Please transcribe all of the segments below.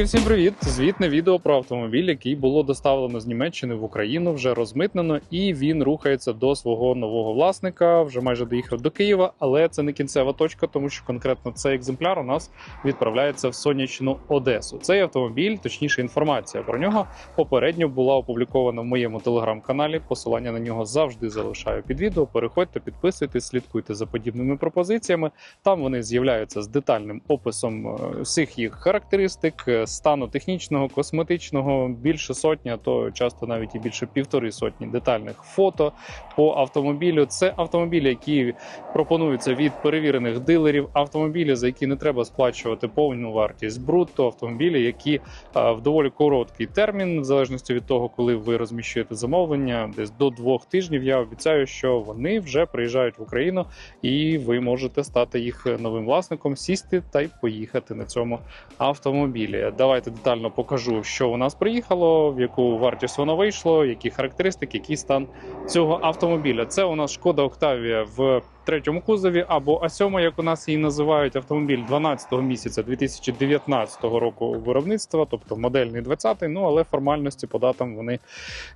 Друзі, всім привіт! Звітне відео про автомобіль, який було доставлено з Німеччини в Україну, вже розмитнено, і він рухається до свого нового власника. Вже майже доїхав до Києва, але це не кінцева точка, тому що конкретно цей екземпляр у нас відправляється в сонячну Одесу. Цей автомобіль, точніше, інформація про нього попередньо була опублікована в моєму телеграм-каналі. Посилання на нього завжди залишаю під відео. Переходьте, підписуйтесь, слідкуйте за подібними пропозиціями. Там вони з'являються з детальним описом е, всіх їх характеристик, е, стану технічного, косметичного, більше сотні, а то часто навіть і більше півтори сотні детальних фото по автомобілю. Це автомобілі, які пропонуються від перевірених дилерів, автомобілі, за які не треба сплачувати повну вартість брутто, автомобілі, які в доволі короткий термін, в залежності від того, коли ви розміщуєте замовлення, десь до двох тижнів. Я обіцяю, що вони вже приїжджають в Україну, і ви можете стати їх новим власником, сісти та й поїхати на цьому автомобілі. Давайте детально покажу, що у нас приїхало, в яку вартість воно вийшло, які характеристики, який стан цього автомобіля. Це у нас шкода Октавія в третьому кузові або А7, як у нас її називають, автомобіль 12-го місяця 2019 року виробництва, тобто модельний 20-й, Ну але формальності по датам вони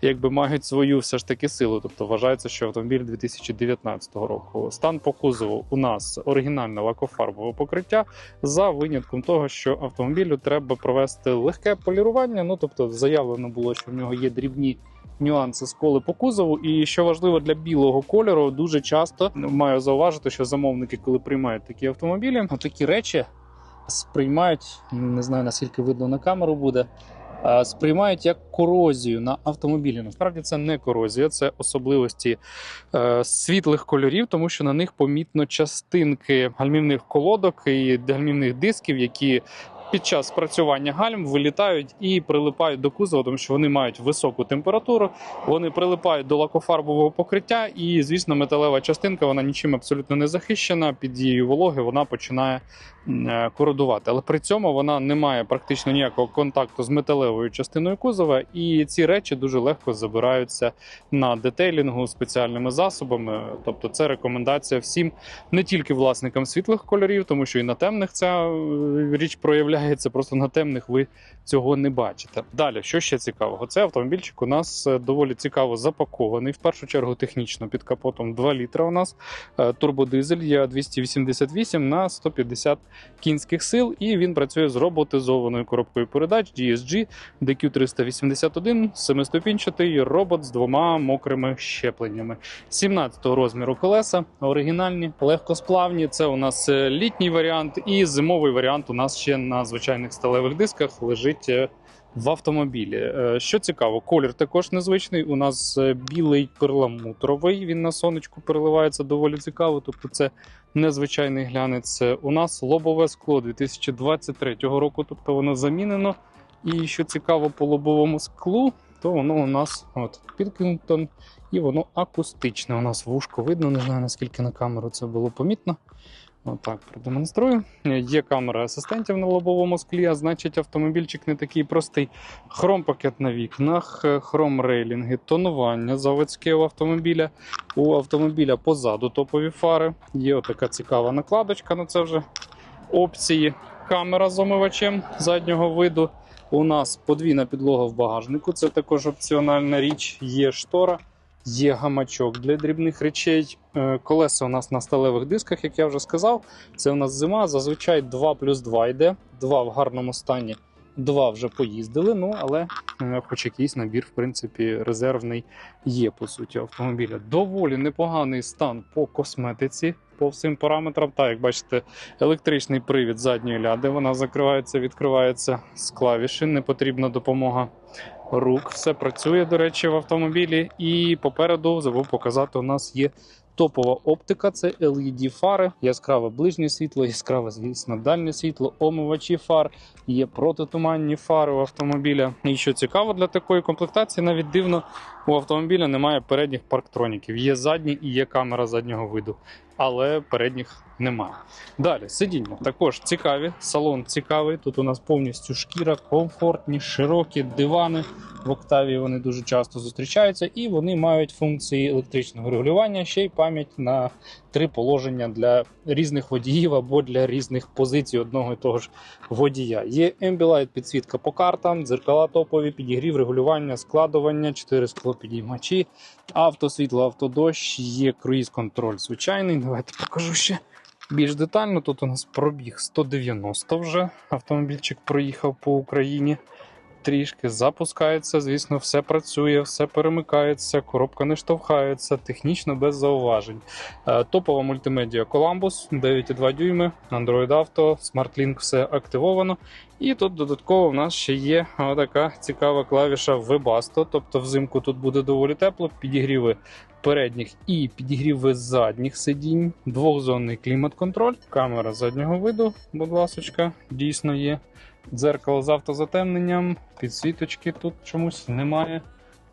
якби мають свою все ж таки силу. Тобто вважається, що автомобіль 2019 року. Стан по кузову у нас оригінальне лакофарбове покриття за винятком того, що автомобілю треба провести легке полірування. Ну тобто, заявлено було, що в нього є дрібні. Нюанси сколи по кузову, і що важливо для білого кольору, дуже часто маю зауважити, що замовники, коли приймають такі автомобілі, такі речі сприймають, не знаю наскільки видно на камеру буде. Сприймають як корозію на автомобілі. Насправді це не корозія, це особливості е, світлих кольорів, тому що на них помітно частинки гальмівних колодок і гальмівних дисків, які під час спрацювання гальм вилітають і прилипають до кузова, тому що вони мають високу температуру, вони прилипають до лакофарбового покриття, і, звісно, металева частинка вона нічим абсолютно не захищена. Під дією вологи вона починає е, кородувати. Але при цьому вона не має практично ніякого контакту з металевою частиною кузова, і ці речі дуже легко забираються на детейлінгу спеціальними засобами. Тобто, це рекомендація всім не тільки власникам світлих кольорів, тому що і на темних ця е, річ проявляється. Просто на темних ви цього не бачите. Далі, що ще цікавого? Цей автомобільчик у нас е, доволі цікаво запакований. В першу чергу технічно під капотом 2 літра. У нас Е, турбодизель є 288 на 150 кінських сил, і він працює з роботизованою коробкою передач DSG DQ381, семиступінчатий робот з двома мокрими щепленнями. 17-го розміру колеса, оригінальні, легкосплавні. Це у нас е, літній варіант, і зимовий варіант у нас ще на звичайних сталевих дисках лежить. е, В автомобілі. Е, Що цікаво, колір також незвичний. У нас е, білий перламутровий. Він на сонечку переливається доволі цікаво. Тобто, це незвичайний глянець. У нас лобове скло 2023 року, тобто воно замінено. І що цікаво по лобовому склу, то воно у нас от Pilkington, і воно акустичне. У нас вушко видно, не знаю наскільки на камеру це було помітно. Отак продемонструю. Є камера асистентів на лобовому склі, а значить автомобільчик не такий простий. Хром-пакет на вікнах, е, хром-рейлінги, тонування заводське у автомобіля. У автомобіля позаду топові фари. Є отака цікава накладочка на це вже опції. Камера з омивачем заднього виду. У нас подвійна підлога в багажнику, це також опціональна річ. Є штора, є гамачок для дрібних речей. Е, Колеса у нас на сталевих дисках, як я вже сказав. Це у нас зима. Зазвичай 2 плюс 2 йде, 2 в гарному стані, 2 вже поїздили. Ну але е, хоч якийсь набір, в принципі, резервний є по суті автомобіля. Доволі непоганий стан по косметиці. По всім параметрам, так як бачите, електричний привід задньої ляди, вона закривається, відкривається з клавіші. Не потрібна допомога рук. Все працює, до речі, в автомобілі. І попереду забув показати, у нас є топова оптика. Це LED фари, яскраве ближнє світло, яскраве, звісно, дальнє світло, омивачі фар, є протитуманні фари у автомобіля. І що цікаво для такої комплектації, навіть дивно, у автомобіля немає передніх парктроніків. Є задні і є камера заднього виду. Але передніх немає. Далі сидіння також цікаві. Салон цікавий. Тут у нас повністю шкіра, комфортні, широкі дивани. В Октавії вони дуже часто зустрічаються, і вони мають функції електричного регулювання, ще й пам'ять на три положення для різних водіїв або для різних позицій одного і того ж водія. Є Ambilight підсвітка по картам, дзеркала топові, підігрів, регулювання, складування, 4 склопідіймачі, автосвітло, автодощ, є круїз-контроль звичайний. Давайте покажу ще більш детально. Тут у нас пробіг 190 вже. Автомобільчик проїхав по Україні. Трішки запускається, звісно, все працює, все перемикається, коробка не штовхається, технічно без зауважень. Е, Топова мультимедіа Columbus 9,2 дюйми, Android Auto, SmartLink все активовано. І тут додатково в нас ще є така цікава клавіша Webasto, тобто взимку тут буде доволі тепло, підігріви передніх і підігріви задніх сидінь, двохзонний клімат-контроль, камера заднього виду, будь ласочка, дійсно є. Дзеркало з автозатемненням, підсвіточки тут чомусь немає.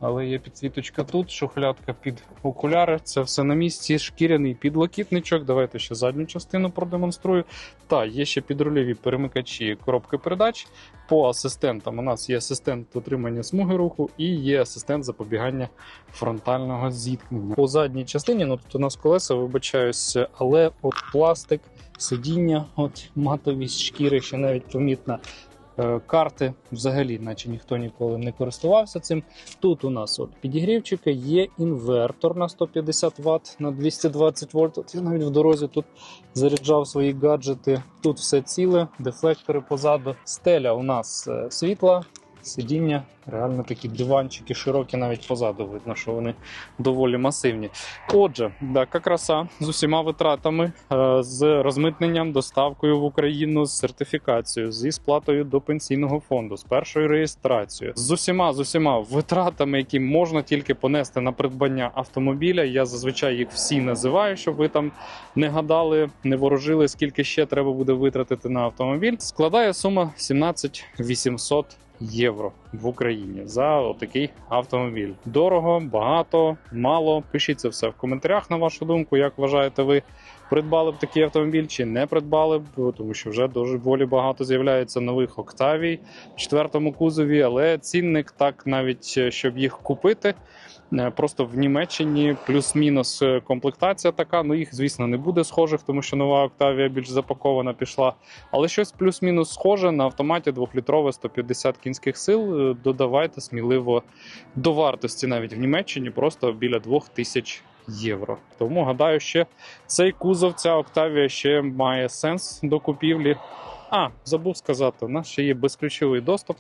Але є підсвіточка тут, шухлядка під окуляри. Це все на місці. Шкіряний підлокітничок. Давайте ще задню частину продемонструю. Та є ще підрульові перемикачі коробки передач. По асистентам у нас є асистент отримання смуги руху і є асистент запобігання фронтального зіткнення. По задній частині, ну тут у нас колеса, вибачаюсь, але от пластик, сидіння, от матові шкіри, ще навіть помітна. Е, Карти взагалі, наче ніхто ніколи не користувався цим. Тут у нас от підігрівчики, є інвертор на 150 Вт на 220 вольт. От я навіть в дорозі тут заряджав свої гаджети. Тут все ціле, дефлектори позаду. Стеля у нас е, світла, сидіння, реально такі диванчики широкі, навіть позаду видно, що вони доволі масивні. Отже, така краса з усіма витратами, е, з розмитненням, доставкою в Україну, з сертифікацією, зі сплатою до пенсійного фонду, з першою реєстрацією, з усіма з усіма витратами, які можна тільки понести на придбання автомобіля. Я зазвичай їх всі називаю, щоб ви там не гадали, не ворожили, скільки ще треба буде витратити на автомобіль. Складає сума 17 800 євро в Україні за отакий автомобіль. Дорого, багато, мало. Пишіть це все в коментарях. На вашу думку, як вважаєте ви. Придбали б такий автомобіль чи не придбали б, тому що вже дуже волі багато з'являється нових Октавій в четвертому кузові, але цінник так навіть е, щоб їх купити. Е, Просто в Німеччині плюс-мінус е, комплектація така. Ну їх, звісно, не буде схожих, тому що нова Октавія більш запакована пішла. Але щось плюс-мінус схоже на автоматі 2-літрове 150 кінських сил. е, Додавайте сміливо до вартості навіть в Німеччині, просто біля 2000 євро. Тому гадаю, ще цей кузов, ця Октавія ще має сенс до купівлі. А, забув сказати, у нас ще є безключовий доступ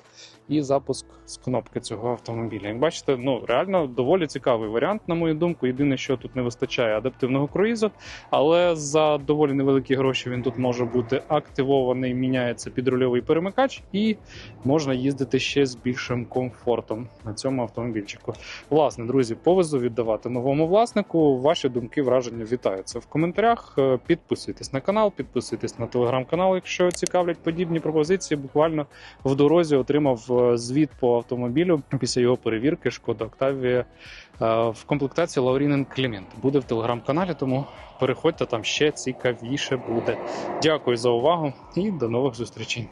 і запуск з кнопки цього автомобіля. Як бачите, ну реально доволі цікавий варіант, на мою думку. Єдине, що тут не вистачає адаптивного круїзу, але за доволі невеликі гроші він тут може бути активований, міняється підрульовий перемикач, і можна їздити ще з більшим комфортом на цьому автомобільчику. Власне, друзі, повезу віддавати новому власнику. Ваші думки, враження вітаються в коментарях. Е, Підписуйтесь на канал, підписуйтесь на телеграм-канал, якщо цікавлять подібні пропозиції. Буквально в дорозі отримав е, звіт по автомобілю після його перевірки. Шкода Октавія е, в комплектації Лаурінен Клімент буде в телеграм-каналі, тому переходьте там ще цікавіше буде. Дякую за увагу і до нових зустрічей.